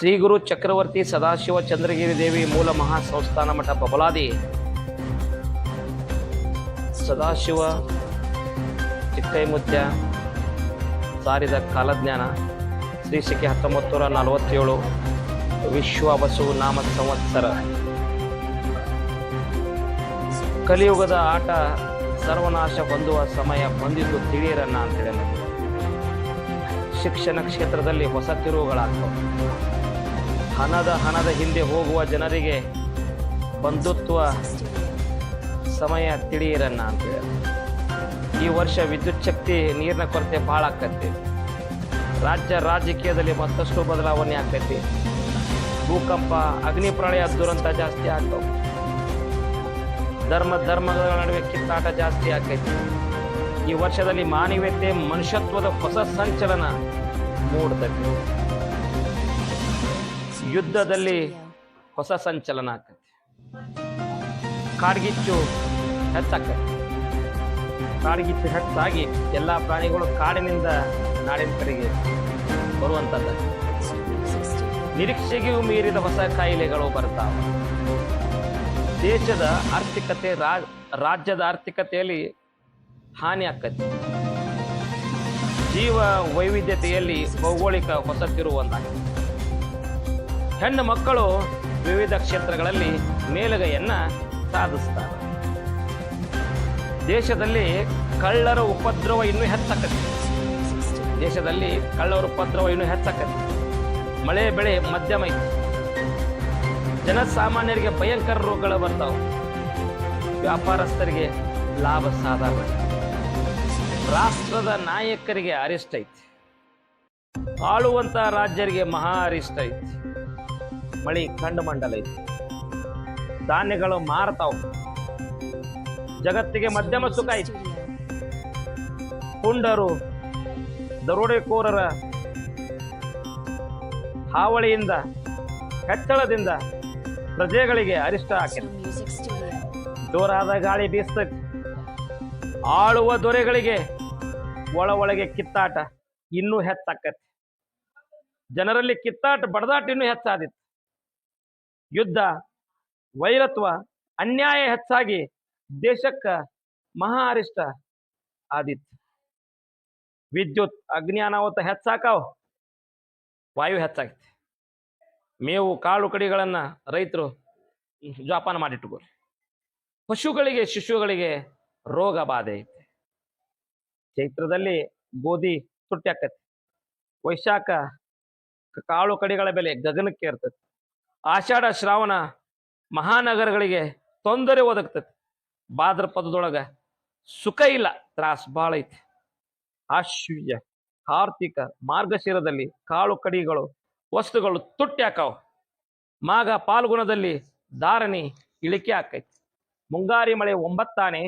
ಶ್ರೀ ಗುರು ಚಕ್ರವರ್ತಿ ಸದಾಶಿವ ಚಂದ್ರಗಿರಿ ದೇವಿ ಮೂಲ ಮಹಾ ಸಂಸ್ಥಾನ ಮಠ ಬಬಲಾದಿ. ಸದಾಶಿವ, ಚಿಕ್ಕೈಮುತ್ಯ, ಸಾರಿದ ಕಾಲಜ್ಞಾನ, ಶ್ರೀ ಸಿಕೆ ಹತ್ತೊಂಬತ್ತು ನೂರ ನಲವತ್ತೇಳು ವಿಶ್ವ ಬಸು ನಾಮ ಸಂವತ್ಸರ. ಕಲಿಯುಗದ ಆಟ ಸರ್ವನಾಶ ಹೊಂದುವ ಸಮಯ ಬಂದಿದ್ದು ತಿಳಿಯರನ್ನ ಅಂತೇಳಿ ಅನ್ನೋದು. ಶಿಕ್ಷಣ ಕ್ಷೇತ್ರದಲ್ಲಿ ಹೊಸ ತಿರುವುಗಳಾಗ್ತವೆ. ಹಣದ ಹಣದ ಹಿಂದೆ ಹೋಗುವ ಜನರಿಗೆ ಬಂಧುತ್ವ ಸಮಯ ತಿಳಿಯಿರನ್ನ ಅಂತೇಳಿ ಈ ವರ್ಷ ವಿದ್ಯುತ್ ಶಕ್ತಿ ನೀರಿನ ಕೊರತೆ ಭಾಳ ಆಕತಿ. ರಾಜ್ಯ ರಾಜಕೀಯದಲ್ಲಿ ಮತ್ತಷ್ಟು ಬದಲಾವಣೆ ಆಗ್ತೈತಿ ಭೂಕಂಪ, ಅಗ್ನಿ ಪ್ರಳಯ ದುರಂತ ಜಾಸ್ತಿ ಆಗ್ತವೆ. ಧರ್ಮ, ಧರ್ಮಗಳ ನಡುವೆ ಕಿತ್ತಾಟ ಜಾಸ್ತಿ ಆಗ್ತೈತಿ ಈ ವರ್ಷದಲ್ಲಿ ಮಾನವೀಯತೆ, ಮನುಷ್ಯತ್ವದ ಹೊಸ ಸಂಚಲನ ಮೂಡ್ತೈತಿ. ಯುದ್ಧದಲ್ಲಿ ಹೊಸ ಸಂಚಲನ ಆಕೈತಿ. ಕಾಡ್ಗಿಚ್ಚು ಹೆಚ್ಚಾಕೈತಿ. ಕಾಡ್ಗಿಚ್ಚು ಹೆಚ್ಚಾಗಿ ಎಲ್ಲ ಪ್ರಾಣಿಗಳು ಕಾಡಿನಿಂದ ನಾಡಿನ ಕಡೆಗೆ ಬರುವಂಥದ್ದು ನಿರೀಕ್ಷೆಗೂ ಮೀರಿದ ಹೊಸ ಕಾಯಿಲೆಗಳು ಬರ್ತಾವೆ. ದೇಶದ ಆರ್ಥಿಕತೆ ರಾಜ್ಯದ ಆರ್ಥಿಕತೆಯಲ್ಲಿ ಹಾನಿ ಆಕ್ಕತಿ ಜೀವ ವೈವಿಧ್ಯತೆಯಲ್ಲಿ ಭೌಗೋಳಿಕ ಹೊಸ ತಿರುವಂತಾಗಿದೆ ಹೆಣ್ಣು ಮಕ್ಕಳು ವಿವಿಧ ಕ್ಷೇತ್ರಗಳಲ್ಲಿ ಮೇಲುಗೈಯನ್ನ ಸಾಧಿಸ್ತಾರೆ. ದೇಶದಲ್ಲಿ ಕಳ್ಳರ ಉಪದ್ರವ ಇನ್ನೂ ಹೆಚ್ಚಾಕತಿ ದೇಶದಲ್ಲಿ ಕಳ್ಳರ ಉಪದ್ರವ ಇನ್ನೂ ಹೆಚ್ಚಾಕತ್ತೆ ಮಳೆ, ಬೆಳೆ ಮಧ್ಯಮ ಐತಿ ಜನಸಾಮಾನ್ಯರಿಗೆ ಭಯಂಕರ ರೋಗಗಳು ಬರ್ತಾವೆ. ವ್ಯಾಪಾರಸ್ಥರಿಗೆ ಲಾಭ ಸಾಧಾರಣ. ರಾಷ್ಟ್ರದ ನಾಯಕರಿಗೆ ಅರಿಷ್ಟ ಐತಿ. ಆಳುವಂತ ರಾಜ್ಯರಿಗೆ ಮಹಾ ಅರಿಷ್ಟ ಐತಿ. ಮಳಿ ಖಂಡ ಮಂಡಲ ಐತಿ ಧಾನ್ಯಗಳು ಮಾರತಾವ್. ಜಗತ್ತಿಗೆ ಮಧ್ಯಮ ಸುಖ ಐತಿ. ಪುಂಡರು ದರೋಡೆಕೋರರ ಹಾವಳಿಯಿಂದ ಕಚ್ಚಳದಿಂದ ಪ್ರಜೆಗಳಿಗೆ ಅರಿಷ್ಟ ಹಾಕಿದೆ ಜೋರಾದ ಗಾಳಿ ಬೀಸ್ತೈತಿ ಆಳುವ ದೊರೆಗಳಿಗೆ ಒಳ ಒಳಗೆ ಕಿತ್ತಾಟ ಇನ್ನೂ ಹೆಚ್ಚಾಕತಿ. ಜನರಲ್ಲಿ ಕಿತ್ತಾಟ, ಬಡದಾಟ ಇನ್ನೂ ಹೆಚ್ಚಾದಿತ್ತು ಯುದ್ಧ, ವೈರತ್ವ, ಅನ್ಯಾಯ ಹೆಚ್ಚಾಗಿ ದೇಶಕ್ಕ ಮಹಾ ಅರಿಷ್ಟ ಆದಿತ್ತು ವಿದ್ಯುತ್ ಅಗ್ನಿ ಅನಾಹುತ ಹೆಚ್ಚಾಕಾವ್. ವಾಯು ಹೆಚ್ಚಾಗೈತಿ. ಮೇವು ಕಾಳು ಕಡಿಗಳನ್ನ ರೈತರು ಜೋಪಾನ ಮಾಡಿಟ್ಟುಕೋರಿ ಪಶುಗಳಿಗೆ, ಶಿಶುಗಳಿಗೆ ರೋಗ ಬಾಧೆ ಐತೆ. ಚೈತ್ರದಲ್ಲಿ ಗೋಧಿ ತುಟ್ಟಿ ಆಕತಿ. ವೈಶಾಖ ಕಾಳು ಕಡಿಗಳ ಬೆಲೆ ಗಗನಕ್ಕೆ ಇರ್ತೈತಿ ಆಷಾಢ ಶ್ರಾವಣ ಮಹಾನಗರಗಳಿಗೆ ತೊಂದರೆ ಒದಗ್ತೈತಿ ಭಾದ್ರಪದದೊಳಗೆ ಸುಖ ಇಲ್ಲ, ತ್ರಾಸ್ ಭಾಳ ಐತಿ. ಆಶ್ವರ್ಯ ಕಾರ್ತಿಕ, ಮಾರ್ಗಶಿರದಲ್ಲಿ ಕಾಳು ಕಡಿಗಳು, ವಸ್ತುಗಳು ತುಟ್ಟಿ ಹಾಕಾವು ಮಾಗ ಪಾಲ್ಗುಣದಲ್ಲಿ ಧಾರಣಿ ಇಳಿಕೆ ಆಕೈತಿ. ಮುಂಗಾರಿ ಮಳೆ ಒಂಬತ್ತಾನೆ,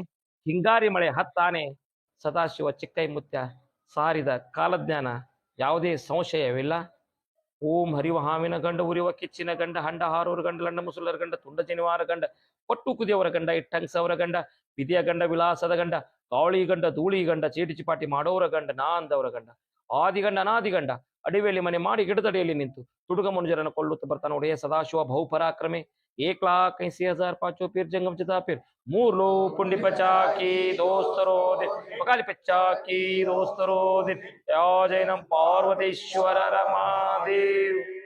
ಹಿಂಗಾರಿ ಮಳೆ ಹತ್ತಾನೆ, ಸದಾಶಿವ ಚಿಕ್ಕೈ ಮುತ್ಯ ಸಾರಿದ ಕಾಲಜ್ಞಾನ ಯಾವುದೇ ಸಂಶಯವಿಲ್ಲ. ಓಂ ಹರಿವ ಹಾವಿನ ಗಂಡ ಉರಿವ ಕಿಚ್ಚಿನ ಗಂಡ, ಹಂಡ ಹಾರೋರ ಗಂಡ, ಲಂಡ ಮುಸುಲರ ಗಂಡ, ತುಂಡ ಜನಿವಾರ ಗಂಡ, ಪಟ್ಟು ಕುದಿಯವರ ಗಂಡ, ಇಟ್ಟಂಗ್ಸವರ ಗಂಡ ವಿಧಿಯ ಗಂಡ, ವಿಲಾಸದ ಗಂಡ ಕಾವಳಿ ಗಂಡ, ಧೂಳಿ ಗಂಡ, ಚೀಟಿ ಚಿಪಾಟಿ ಮಾಡೋರ ಗಂಡ ನಾ ಅಂದವರ ಗಂಡ ಆದಿಗಂಡ ಅನಾದಿಗಂಡ ಅಡಿವೆಯಲ್ಲಿ ಮನೆ ಮಾಡಿ ಗಿಡದಡಿಯಲ್ಲಿ ನಿಂತು ತುಡುಗ ಮನುಜರನ್ನು ಕೊಳ್ಳುತ್ತಾ ಬರ್ತಾನೆ ಒಡೆಯ ಸದಾಶಿವ ಬಹುಪರಾಕ್ರಮೆ. एक लाख ऐसी हज़ार पाँचों पीर जंगम चिता पीर मूर लो पुंडी पचा की दोस्तरो दे पकाली पच्चा की दोस्तरो दे जय नम पार्वतीश्वर रमादेव